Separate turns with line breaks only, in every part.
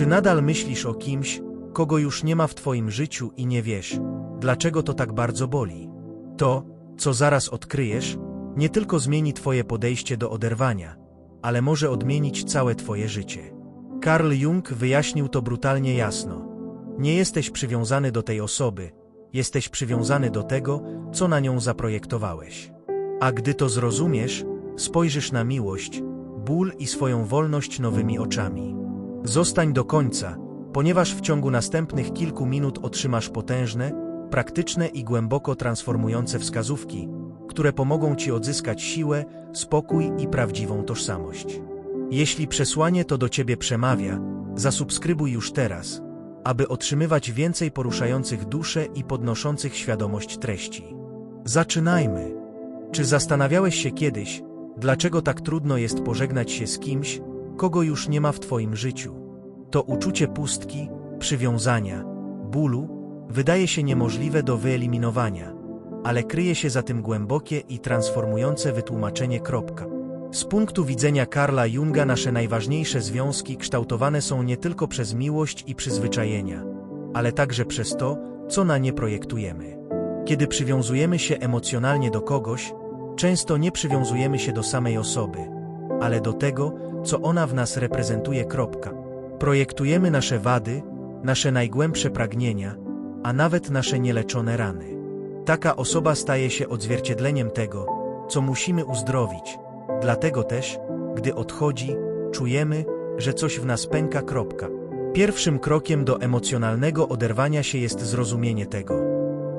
Czy nadal myślisz o kimś, kogo już nie ma w twoim życiu i nie wiesz, dlaczego to tak bardzo boli? To, co zaraz odkryjesz, nie tylko zmieni twoje podejście do oderwania, ale może odmienić całe twoje życie. Carl Jung wyjaśnił to brutalnie jasno. Nie jesteś przywiązany do tej osoby, jesteś przywiązany do tego, co na nią zaprojektowałeś. A gdy to zrozumiesz, spojrzysz na miłość, ból i swoją wolność nowymi oczami. Zostań do końca, ponieważ w ciągu następnych kilku minut otrzymasz potężne, praktyczne i głęboko transformujące wskazówki, które pomogą Ci odzyskać siłę, spokój i prawdziwą tożsamość. Jeśli przesłanie to do Ciebie przemawia, zasubskrybuj już teraz, aby otrzymywać więcej poruszających duszę i podnoszących świadomość treści. Zaczynajmy. Czy zastanawiałeś się kiedyś, dlaczego tak trudno jest pożegnać się z kimś, kogo już nie ma w Twoim życiu? To uczucie pustki, przywiązania, bólu wydaje się niemożliwe do wyeliminowania, ale kryje się za tym głębokie i transformujące wytłumaczenie. Kropka. Z punktu widzenia Karla Junga nasze najważniejsze związki kształtowane są nie tylko przez miłość i przyzwyczajenia, ale także przez to, co na nie projektujemy. Kiedy przywiązujemy się emocjonalnie do kogoś, często nie przywiązujemy się do samej osoby, ale do tego, co ona w nas reprezentuje. Kropka. Projektujemy nasze wady, nasze najgłębsze pragnienia, a nawet nasze nieleczone rany. Taka osoba staje się odzwierciedleniem tego, co musimy uzdrowić. Dlatego też, gdy odchodzi, czujemy, że coś w nas pęka. Kropka. Pierwszym krokiem do emocjonalnego oderwania się jest zrozumienie tego.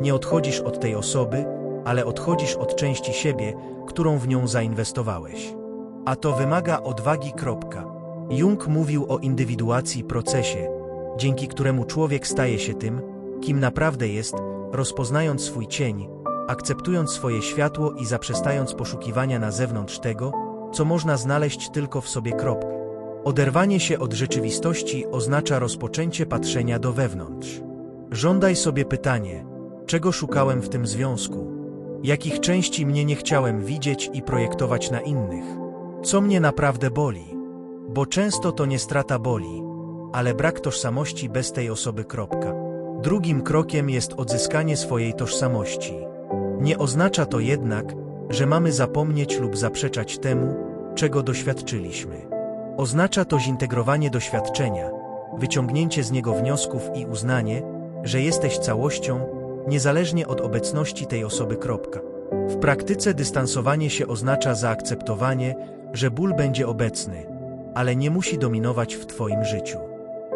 Nie odchodzisz od tej osoby, ale odchodzisz od części siebie, którą w nią zainwestowałeś. A to wymaga odwagi. Jung mówił o indywiduacji procesie, dzięki któremu człowiek staje się tym, kim naprawdę jest, rozpoznając swój cień, akceptując swoje światło i zaprzestając poszukiwania na zewnątrz tego, co można znaleźć tylko w sobie. Oderwanie się od rzeczywistości oznacza rozpoczęcie patrzenia do wewnątrz. Żądaj sobie pytanie, czego szukałem w tym związku, jakich części mnie nie chciałem widzieć i projektować na innych, co mnie naprawdę boli, bo często to nie strata boli, ale brak tożsamości bez tej osoby. Kropka. Drugim krokiem jest odzyskanie swojej tożsamości. Nie oznacza to jednak, że mamy zapomnieć lub zaprzeczać temu, czego doświadczyliśmy. Oznacza to zintegrowanie doświadczenia, wyciągnięcie z niego wniosków i uznanie, że jesteś całością, niezależnie od obecności tej osoby. Kropka. W praktyce dystansowanie się oznacza zaakceptowanie, że ból będzie obecny, ale nie musi dominować w Twoim życiu.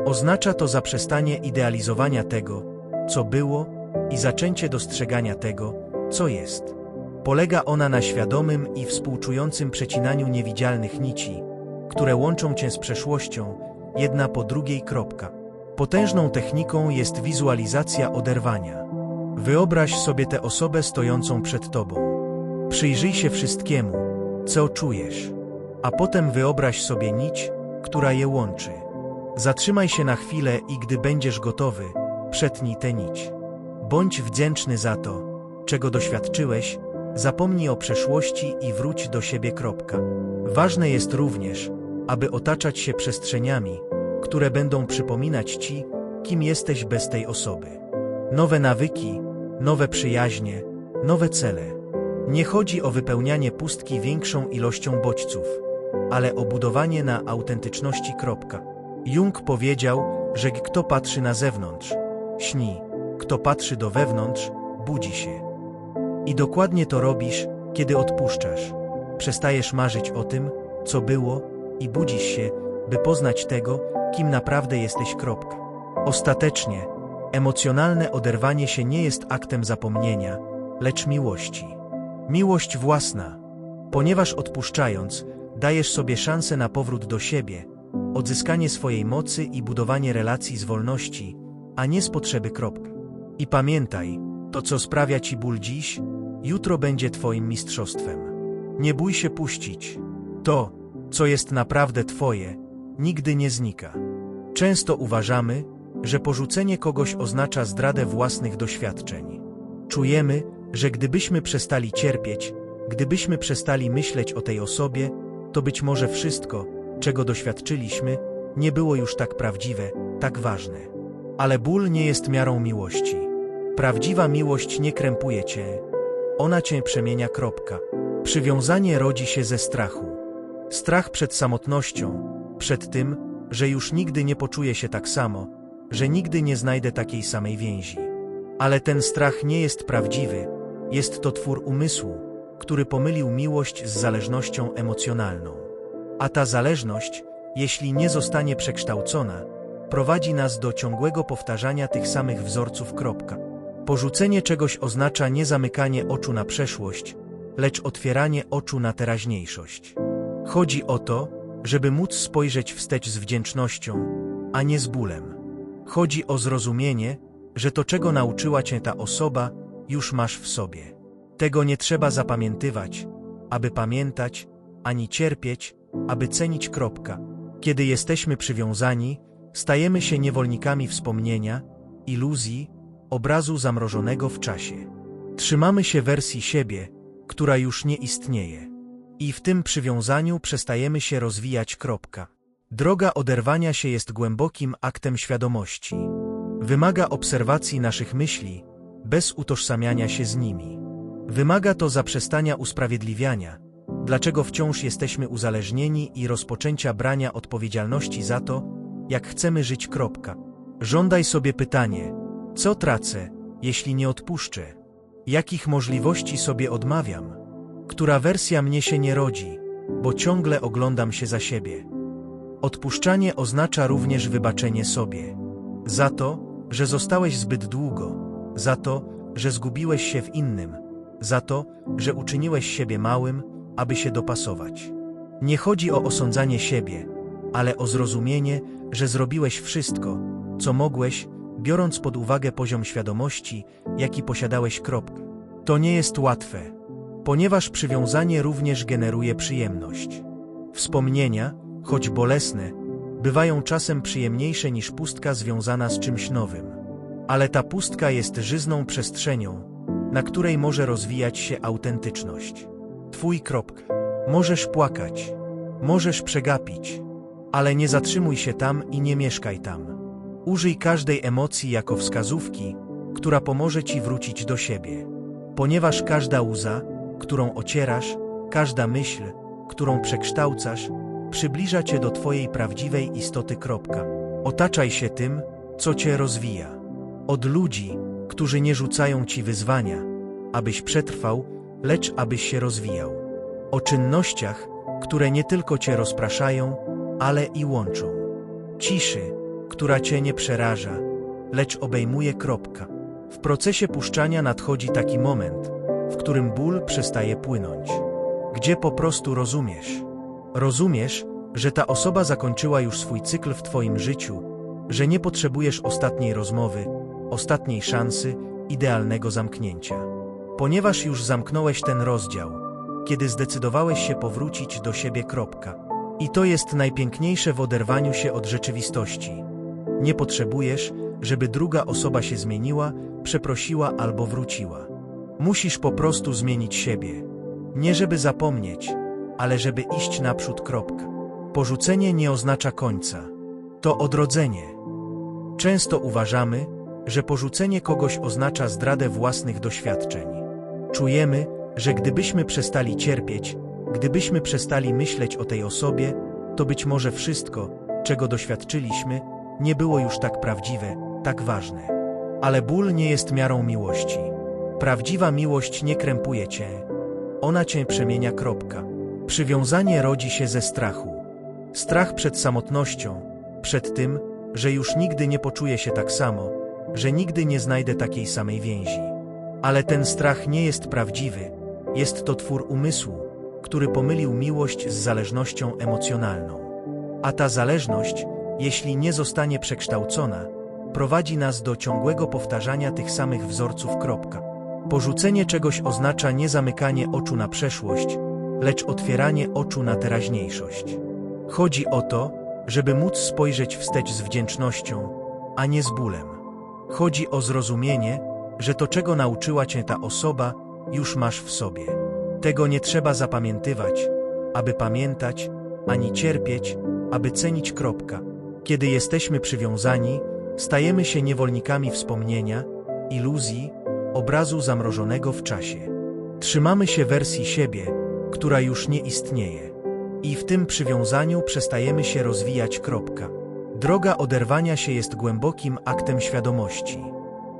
Oznacza to zaprzestanie idealizowania tego, co było i zaczęcie dostrzegania tego, co jest. Polega ona na świadomym i współczującym przecinaniu niewidzialnych nici, które łączą cię z przeszłością, jedna po drugiej. Kropka. Potężną techniką jest wizualizacja oderwania. Wyobraź sobie tę osobę stojącą przed tobą. Przyjrzyj się wszystkiemu, co czujesz, a potem wyobraź sobie nić, która je łączy. Zatrzymaj się na chwilę i gdy będziesz gotowy, przetnij tę nić. Bądź wdzięczny za to, czego doświadczyłeś, zapomnij o przeszłości i wróć do siebie. Kropka. Ważne jest również, aby otaczać się przestrzeniami, które będą przypominać ci, kim jesteś bez tej osoby. Nowe nawyki, nowe przyjaźnie, nowe cele. Nie chodzi o wypełnianie pustki większą ilością bodźców, ale o budowanie na autentyczności. Jung powiedział, że kto patrzy na zewnątrz, śni, kto patrzy do wewnątrz, budzi się. I dokładnie to robisz, kiedy odpuszczasz. Przestajesz marzyć o tym, co było, i budzisz się, by poznać tego, kim naprawdę jesteś. Ostatecznie, emocjonalne oderwanie się nie jest aktem zapomnienia, lecz miłości. Miłość własna, ponieważ odpuszczając, dajesz sobie szansę na powrót do siebie, odzyskanie swojej mocy i budowanie relacji z wolności, a nie z potrzeby. Kropka. I pamiętaj, to co sprawia ci ból dziś, jutro będzie twoim mistrzostwem. Nie bój się puścić. To, co jest naprawdę twoje, nigdy nie znika. Często uważamy, że porzucenie kogoś oznacza zdradę własnych doświadczeń. Czujemy, że gdybyśmy przestali cierpieć, gdybyśmy przestali myśleć o tej osobie, to być może wszystko, czego doświadczyliśmy, nie było już tak prawdziwe, tak ważne. Ale ból nie jest miarą miłości. Prawdziwa miłość nie krępuje cię, ona cię przemienia. Kropka. Przywiązanie rodzi się ze strachu. Strach przed samotnością, przed tym, że już nigdy nie poczuję się tak samo, że nigdy nie znajdę takiej samej więzi. Ale ten strach nie jest prawdziwy, jest to twór umysłu, który pomylił miłość z zależnością emocjonalną. A ta zależność, jeśli nie zostanie przekształcona, prowadzi nas do ciągłego powtarzania tych samych wzorców. Kropka. Porzucenie czegoś oznacza nie zamykanie oczu na przeszłość, lecz otwieranie oczu na teraźniejszość. Chodzi o to, żeby móc spojrzeć wstecz z wdzięcznością, a nie z bólem. Chodzi o zrozumienie, że to, czego nauczyła cię ta osoba, już masz w sobie. Tego nie trzeba zapamiętywać, aby pamiętać, ani cierpieć, aby cenić. Kropka. Kiedy jesteśmy przywiązani, stajemy się niewolnikami wspomnienia, iluzji, obrazu zamrożonego w czasie. Trzymamy się wersji siebie, która już nie istnieje. I w tym przywiązaniu przestajemy się rozwijać. Kropka. Droga oderwania się jest głębokim aktem świadomości. Wymaga obserwacji naszych myśli, bez utożsamiania się z nimi. Wymaga to zaprzestania usprawiedliwiania, dlaczego wciąż jesteśmy uzależnieni i rozpoczęcia brania odpowiedzialności za to, jak chcemy żyć. Kropka. Żądaj sobie pytanie, co tracę, jeśli nie odpuszczę? Jakich możliwości sobie odmawiam? Która wersja mnie się nie rodzi, bo ciągle oglądam się za siebie? Odpuszczanie oznacza również wybaczenie sobie. Za to, że zostałeś zbyt długo, za to, że zgubiłeś się w innym, za to, że uczyniłeś siebie małym, aby się dopasować. Nie chodzi o osądzanie siebie, ale o zrozumienie, że zrobiłeś wszystko, co mogłeś, biorąc pod uwagę poziom świadomości, jaki posiadałeś. Kropka. To nie jest łatwe, ponieważ przywiązanie również generuje przyjemność. Wspomnienia, choć bolesne, bywają czasem przyjemniejsze niż pustka związana z czymś nowym. Ale ta pustka jest żyzną przestrzenią, na której może rozwijać się autentyczność. Twój kropka. Możesz płakać, możesz przegapić, ale nie zatrzymuj się tam i nie mieszkaj tam. Użyj każdej emocji jako wskazówki, która pomoże ci wrócić do siebie. Ponieważ każda łza, którą ocierasz, każda myśl, którą przekształcasz, przybliża cię do twojej prawdziwej istoty. Kropka. Otaczaj się tym, co cię rozwija. Od ludzi, którzy nie rzucają ci wyzwania, abyś przetrwał, lecz abyś się rozwijał. O czynnościach, które nie tylko cię rozpraszają, ale i łączą. Ciszy, która cię nie przeraża, lecz obejmuje. Kropka. W procesie puszczania nadchodzi taki moment, w którym ból przestaje płynąć. Gdzie po prostu rozumiesz. Rozumiesz, że ta osoba zakończyła już swój cykl w twoim życiu, że nie potrzebujesz ostatniej rozmowy, ostatniej szansy, idealnego zamknięcia. Ponieważ już zamknąłeś ten rozdział, kiedy zdecydowałeś się powrócić do siebie. Kropka. I to jest najpiękniejsze w oderwaniu się od rzeczywistości. Nie potrzebujesz, żeby druga osoba się zmieniła, przeprosiła albo wróciła. Musisz po prostu zmienić siebie. Nie żeby zapomnieć, ale żeby iść naprzód. Kropka. Porzucenie nie oznacza końca. To odrodzenie. Często uważamy, że porzucenie kogoś oznacza zdradę własnych doświadczeń. Czujemy, że gdybyśmy przestali cierpieć, gdybyśmy przestali myśleć o tej osobie, to być może wszystko, czego doświadczyliśmy, nie było już tak prawdziwe, tak ważne. Ale ból nie jest miarą miłości. Prawdziwa miłość nie krępuje cię. Ona cię przemienia. Kropka. Przywiązanie rodzi się ze strachu. Strach przed samotnością, przed tym, że już nigdy nie poczuję się tak samo, że nigdy nie znajdę takiej samej więzi. Ale ten strach nie jest prawdziwy, jest to twór umysłu, który pomylił miłość z zależnością emocjonalną. A ta zależność jeśli nie zostanie przekształcona, prowadzi nas do ciągłego powtarzania tych samych wzorców. Kropka. Porzucenie czegoś oznacza nie zamykanie oczu na przeszłość, lecz otwieranie oczu na teraźniejszość. Chodzi o to, żeby móc spojrzeć wstecz z wdzięcznością, a nie z bólem. Chodzi o zrozumienie, że to, czego nauczyła cię ta osoba, już masz w sobie. Tego nie trzeba zapamiętywać, aby pamiętać, ani cierpieć, aby cenić. Kropka. Kiedy jesteśmy przywiązani, stajemy się niewolnikami wspomnienia, iluzji, obrazu zamrożonego w czasie. Trzymamy się wersji siebie, która już nie istnieje. I w tym przywiązaniu przestajemy się rozwijać. Kropka. Droga oderwania się jest głębokim aktem świadomości.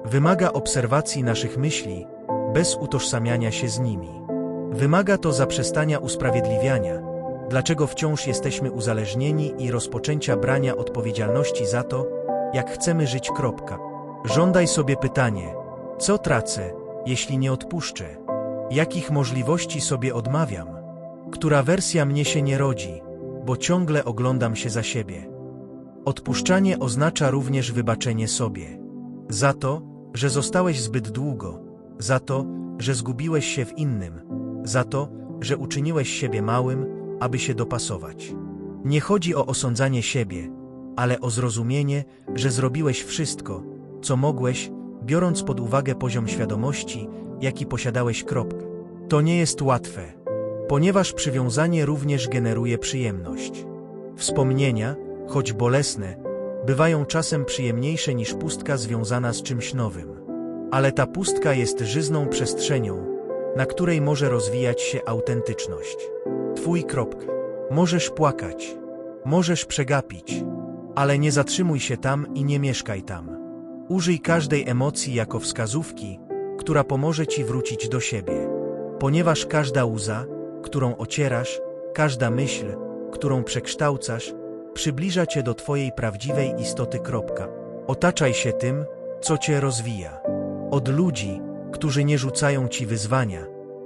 Wymaga obserwacji naszych myśli, bez utożsamiania się z nimi. Wymaga to zaprzestania usprawiedliwiania, dlaczego wciąż jesteśmy uzależnieni i rozpoczęcia brania odpowiedzialności za to, jak chcemy żyć. Kropka. Żądaj sobie pytanie, co tracę, jeśli nie odpuszczę? Jakich możliwości sobie odmawiam? Która wersja mnie się nie rodzi, bo ciągle oglądam się za siebie? Odpuszczanie oznacza również wybaczenie sobie. Za to, że zostałeś zbyt długo, za to, że zgubiłeś się w innym, za to, że uczyniłeś siebie małym, aby się dopasować. Nie chodzi o osądzanie siebie, ale o zrozumienie, że zrobiłeś wszystko, co mogłeś, biorąc pod uwagę poziom świadomości, jaki posiadałeś. Kropka. To nie jest łatwe, ponieważ przywiązanie również generuje przyjemność. Wspomnienia, choć bolesne, bywają czasem przyjemniejsze niż pustka związana z czymś nowym. Ale ta pustka jest żyzną przestrzenią, na której może rozwijać się autentyczność. Twój kropka. Możesz płakać, możesz przegapić, ale nie zatrzymuj się tam i nie mieszkaj tam. Użyj każdej emocji jako wskazówki, która pomoże ci wrócić do siebie. Ponieważ każda łza, którą ocierasz, każda myśl, którą przekształcasz, przybliża cię do twojej prawdziwej istoty. Otaczaj się tym, co cię rozwija. Od ludzi, którzy nie rzucają ci wyzwania,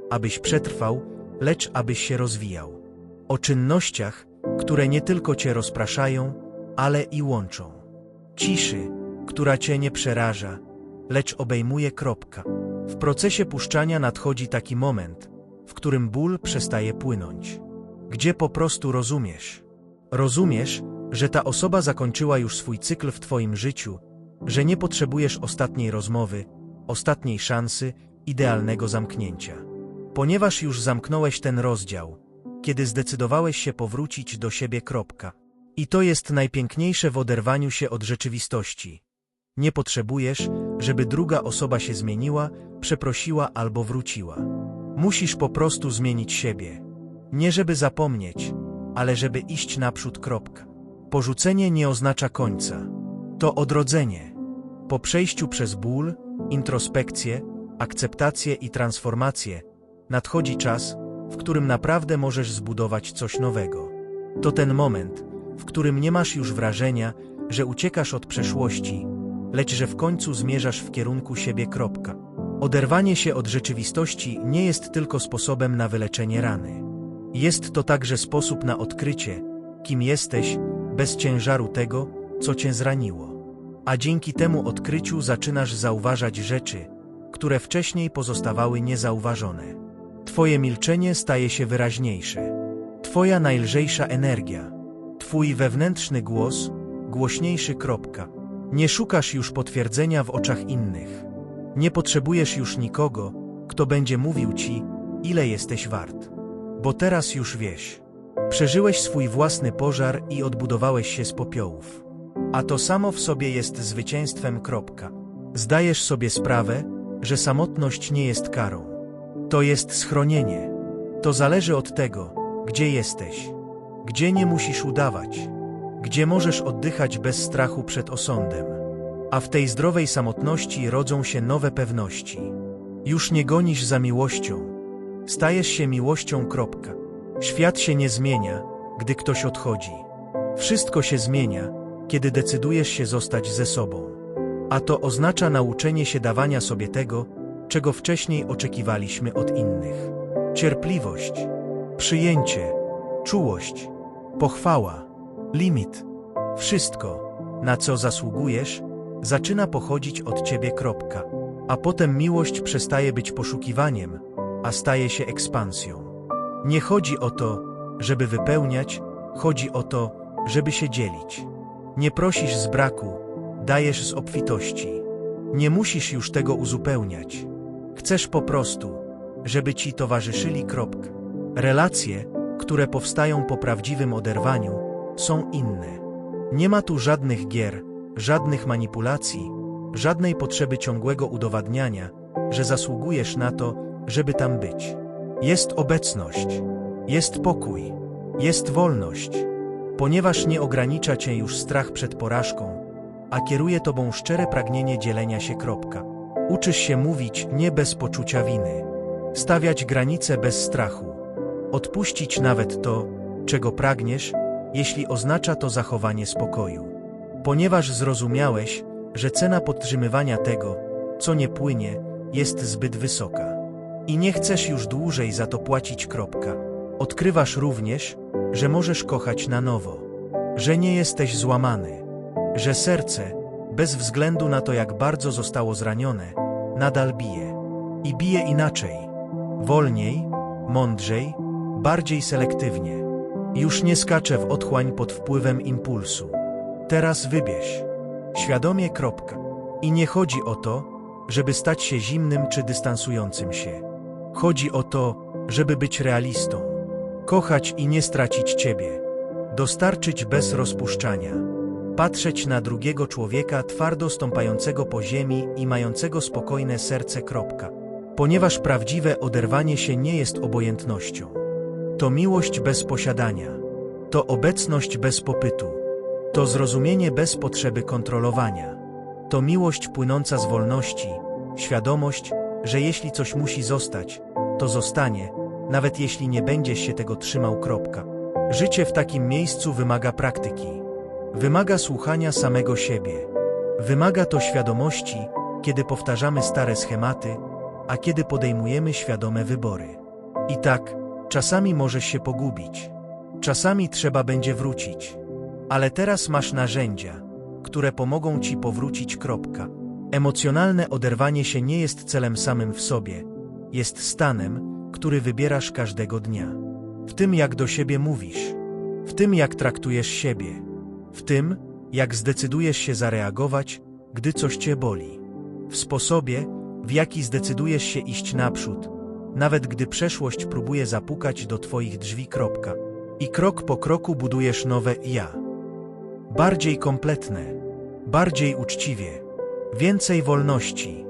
abyś przetrwał, lecz abyś się rozwijał. O czynnościach, które nie tylko cię rozpraszają, ale i łączą. Ciszy, która cię nie przeraża, lecz obejmuje. Kropka. W procesie puszczania nadchodzi taki moment, w którym ból przestaje płynąć. Gdzie po prostu rozumiesz. Rozumiesz, że ta osoba zakończyła już swój cykl w twoim życiu, że nie potrzebujesz ostatniej rozmowy, ostatniej szansy, idealnego zamknięcia. Ponieważ już zamknąłeś ten rozdział, kiedy zdecydowałeś się powrócić do siebie. Kropka. I to jest najpiękniejsze w oderwaniu się od rzeczywistości. Nie potrzebujesz, żeby druga osoba się zmieniła, przeprosiła albo wróciła. Musisz po prostu zmienić siebie. Nie żeby zapomnieć, ale żeby iść naprzód. Kropka. Porzucenie nie oznacza końca. To odrodzenie. Po przejściu przez ból, introspekcję, akceptację i transformację, nadchodzi czas, w którym naprawdę możesz zbudować coś nowego. To ten moment, w którym nie masz już wrażenia, że uciekasz od przeszłości, lecz że w końcu zmierzasz w kierunku siebie. Kropka. Oderwanie się od rzeczywistości nie jest tylko sposobem na wyleczenie rany. Jest to także sposób na odkrycie, kim jesteś, bez ciężaru tego, co cię zraniło. A dzięki temu odkryciu zaczynasz zauważać rzeczy, które wcześniej pozostawały niezauważone. Twoje milczenie staje się wyraźniejsze. Twoja najlżejsza energia, Twój wewnętrzny głos, głośniejszy. Kropka. Nie szukasz już potwierdzenia w oczach innych. Nie potrzebujesz już nikogo, kto będzie mówił ci, ile jesteś wart. Bo teraz już wiesz. Przeżyłeś swój własny pożar i odbudowałeś się z popiołów. A to samo w sobie jest zwycięstwem. Kropka. Zdajesz sobie sprawę, że samotność nie jest karą. To jest schronienie. To zależy od tego, gdzie jesteś, gdzie nie musisz udawać, gdzie możesz oddychać bez strachu przed osądem. A w tej zdrowej samotności rodzą się nowe pewności. Już nie gonisz za miłością. Stajesz się miłością. Kropka. Świat się nie zmienia, gdy ktoś odchodzi. Wszystko się zmienia, kiedy decydujesz się zostać ze sobą. A to oznacza nauczenie się dawania sobie tego, czego wcześniej oczekiwaliśmy od innych. Cierpliwość, przyjęcie, czułość, pochwała, limit. Wszystko, na co zasługujesz, zaczyna pochodzić od ciebie. Kropka. A potem miłość przestaje być poszukiwaniem, a staje się ekspansją. Nie chodzi o to, żeby wypełniać, chodzi o to, żeby się dzielić. Nie prosisz z braku, dajesz z obfitości. Nie musisz już tego uzupełniać. Chcesz po prostu, żeby ci towarzyszyli. Kropka. Relacje, które powstają po prawdziwym oderwaniu, są inne. Nie ma tu żadnych gier, żadnych manipulacji, żadnej potrzeby ciągłego udowadniania, że zasługujesz na to, żeby tam być. Jest obecność, jest pokój, jest wolność, ponieważ nie ogranicza cię już strach przed porażką, a kieruje tobą szczere pragnienie dzielenia się. Kropka. Uczysz się mówić nie bez poczucia winy, stawiać granice bez strachu, odpuścić nawet to, czego pragniesz, jeśli oznacza to zachowanie spokoju. Ponieważ zrozumiałeś, że cena podtrzymywania tego, co nie płynie, jest zbyt wysoka. I nie chcesz już dłużej za to płacić. Kropka. Odkrywasz również, że możesz kochać na nowo, że nie jesteś złamany, że serce, bez względu na to, jak bardzo zostało zranione, nadal bije. I bije inaczej, wolniej, mądrzej, bardziej selektywnie. Już nie skacze w otchłań pod wpływem impulsu. Teraz wybierz. Świadomie. Kropka. I nie chodzi o to, żeby stać się zimnym czy dystansującym się. Chodzi o to, żeby być realistą. Kochać i nie stracić ciebie. Dostarczyć bez rozpuszczania. Patrzeć na drugiego człowieka twardo stąpającego po ziemi i mającego spokojne serce. Kropka. Ponieważ prawdziwe oderwanie się nie jest obojętnością. To miłość bez posiadania. To obecność bez popytu. To zrozumienie bez potrzeby kontrolowania. To miłość płynąca z wolności, świadomość, że jeśli coś musi zostać, to zostanie, nawet jeśli nie będziesz się tego trzymał. Kropka. Życie w takim miejscu wymaga praktyki. Wymaga słuchania samego siebie. Wymaga to świadomości, kiedy powtarzamy stare schematy, a kiedy podejmujemy świadome wybory. I tak, czasami możesz się pogubić. Czasami trzeba będzie wrócić. Ale teraz masz narzędzia, które pomogą ci powrócić. Kropka. Emocjonalne oderwanie się nie jest celem samym w sobie, jest stanem, który wybierasz każdego dnia. W tym, jak do siebie mówisz, w tym, jak traktujesz siebie, w tym, jak zdecydujesz się zareagować, gdy coś cię boli, w sposobie, w jaki zdecydujesz się iść naprzód, nawet gdy przeszłość próbuje zapukać do twoich drzwi. Kropka. I krok po kroku budujesz nowe ja. Bardziej kompletne, bardziej uczciwie, więcej wolności.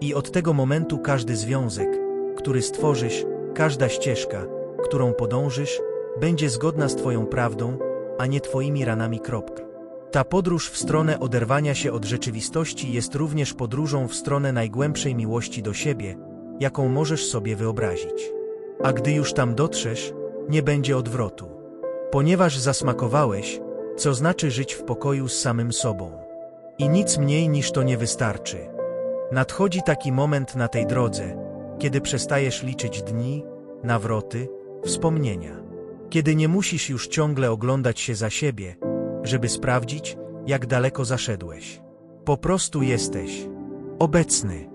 I od tego momentu każdy związek, który stworzysz, każda ścieżka, którą podążysz, będzie zgodna z Twoją prawdą, a nie Twoimi ranami. Ta podróż w stronę oderwania się od rzeczywistości jest również podróżą w stronę najgłębszej miłości do siebie, jaką możesz sobie wyobrazić. A gdy już tam dotrzesz, nie będzie odwrotu. Ponieważ zasmakowałeś, co znaczy żyć w pokoju z samym sobą. I nic mniej niż to nie wystarczy. Nadchodzi taki moment na tej drodze, kiedy przestajesz liczyć dni, nawroty, wspomnienia. Kiedy nie musisz już ciągle oglądać się za siebie, żeby sprawdzić, jak daleko zaszedłeś. Po prostu jesteś obecny,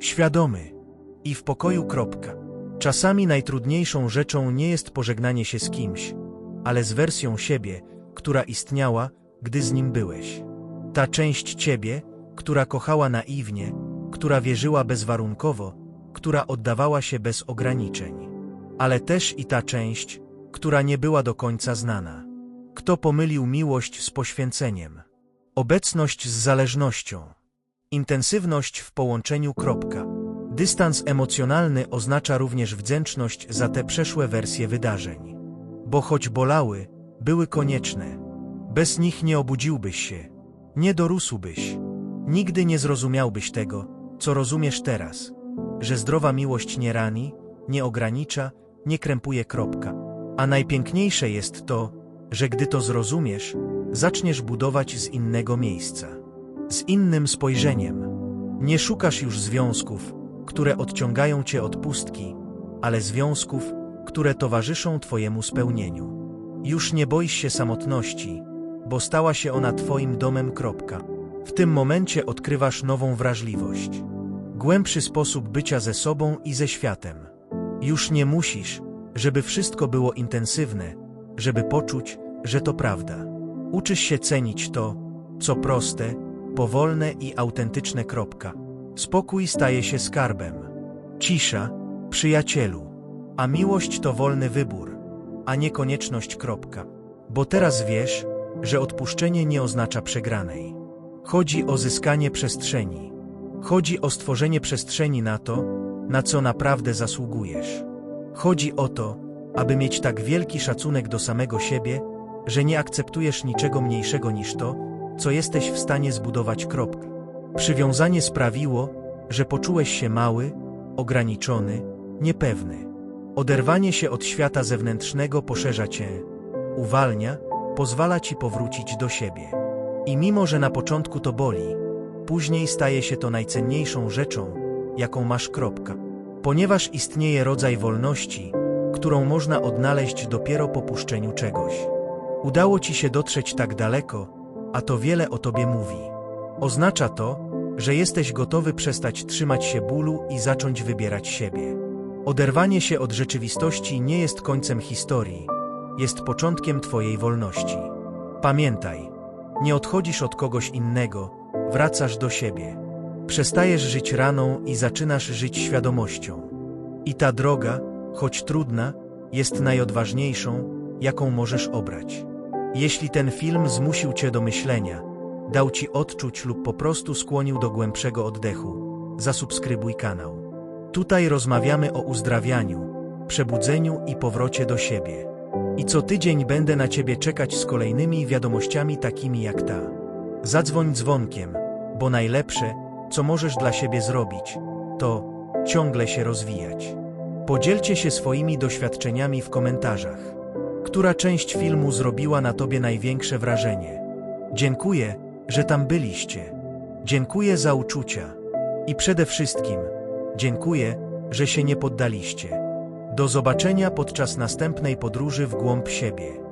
świadomy i w pokoju. Kropka. Czasami najtrudniejszą rzeczą nie jest pożegnanie się z kimś, ale z wersją siebie, która istniała, gdy z nim byłeś. Ta część ciebie, która kochała naiwnie, która wierzyła bezwarunkowo, która oddawała się bez ograniczeń. Ale też i ta część, która nie była do końca znana. Kto pomylił miłość z poświęceniem? Obecność z zależnością. Intensywność w połączeniu. Kropka. Dystans emocjonalny oznacza również wdzięczność za te przeszłe wersje wydarzeń. Bo choć bolały, były konieczne. Bez nich nie obudziłbyś się, nie dorósłbyś, nigdy nie zrozumiałbyś tego, co rozumiesz teraz, że zdrowa miłość nie rani, nie ogranicza, nie krępuje. Kropka. A najpiękniejsze jest to, że gdy to zrozumiesz, zaczniesz budować z innego miejsca, z innym spojrzeniem. Nie szukasz już związków, które odciągają cię od pustki, ale związków, które towarzyszą Twojemu spełnieniu. Już nie boisz się samotności, bo stała się ona Twoim domem. W tym momencie odkrywasz nową wrażliwość, głębszy sposób bycia ze sobą i ze światem. Już nie musisz, żeby wszystko było intensywne, żeby poczuć, że to prawda. Uczysz się cenić to, co proste, powolne i autentyczne. Spokój staje się skarbem. Cisza, przyjacielu. A miłość to wolny wybór, a nie konieczność. Bo teraz wiesz, że odpuszczenie nie oznacza przegranej. Chodzi o zyskanie przestrzeni. Chodzi o stworzenie przestrzeni na to, na co naprawdę zasługujesz. Chodzi o to, aby mieć tak wielki szacunek do samego siebie, że nie akceptujesz niczego mniejszego niż to, co jesteś w stanie zbudować. Kropka. Przywiązanie sprawiło, że poczułeś się mały, ograniczony, niepewny. Oderwanie się od świata zewnętrznego poszerza cię, uwalnia, pozwala ci powrócić do siebie. I mimo, że na początku to boli, później staje się to najcenniejszą rzeczą, jaką masz. Kropka. Ponieważ istnieje rodzaj wolności, którą można odnaleźć dopiero po puszczeniu czegoś. Udało ci się dotrzeć tak daleko, a to wiele o tobie mówi. Oznacza to, że jesteś gotowy przestać trzymać się bólu i zacząć wybierać siebie. Oderwanie się od rzeczywistości nie jest końcem historii, jest początkiem Twojej wolności. Pamiętaj, nie odchodzisz od kogoś innego, wracasz do siebie. Przestajesz żyć raną i zaczynasz żyć świadomością. I ta droga, choć trudna, jest najodważniejszą, jaką możesz obrać. Jeśli ten film zmusił Cię do myślenia, dał Ci odczuć lub po prostu skłonił do głębszego oddechu, zasubskrybuj kanał. Tutaj rozmawiamy o uzdrawianiu, przebudzeniu i powrocie do siebie. I co tydzień będę na Ciebie czekać z kolejnymi wiadomościami takimi jak ta. Zadzwoń dzwonkiem, bo najlepsze, co możesz dla siebie zrobić, to ciągle się rozwijać. Podzielcie się swoimi doświadczeniami w komentarzach. Która część filmu zrobiła na Tobie największe wrażenie? Dziękuję, że tam byliście. Dziękuję za uczucia. I przede wszystkim, dziękuję, że się nie poddaliście. Do zobaczenia podczas następnej podróży w głąb siebie.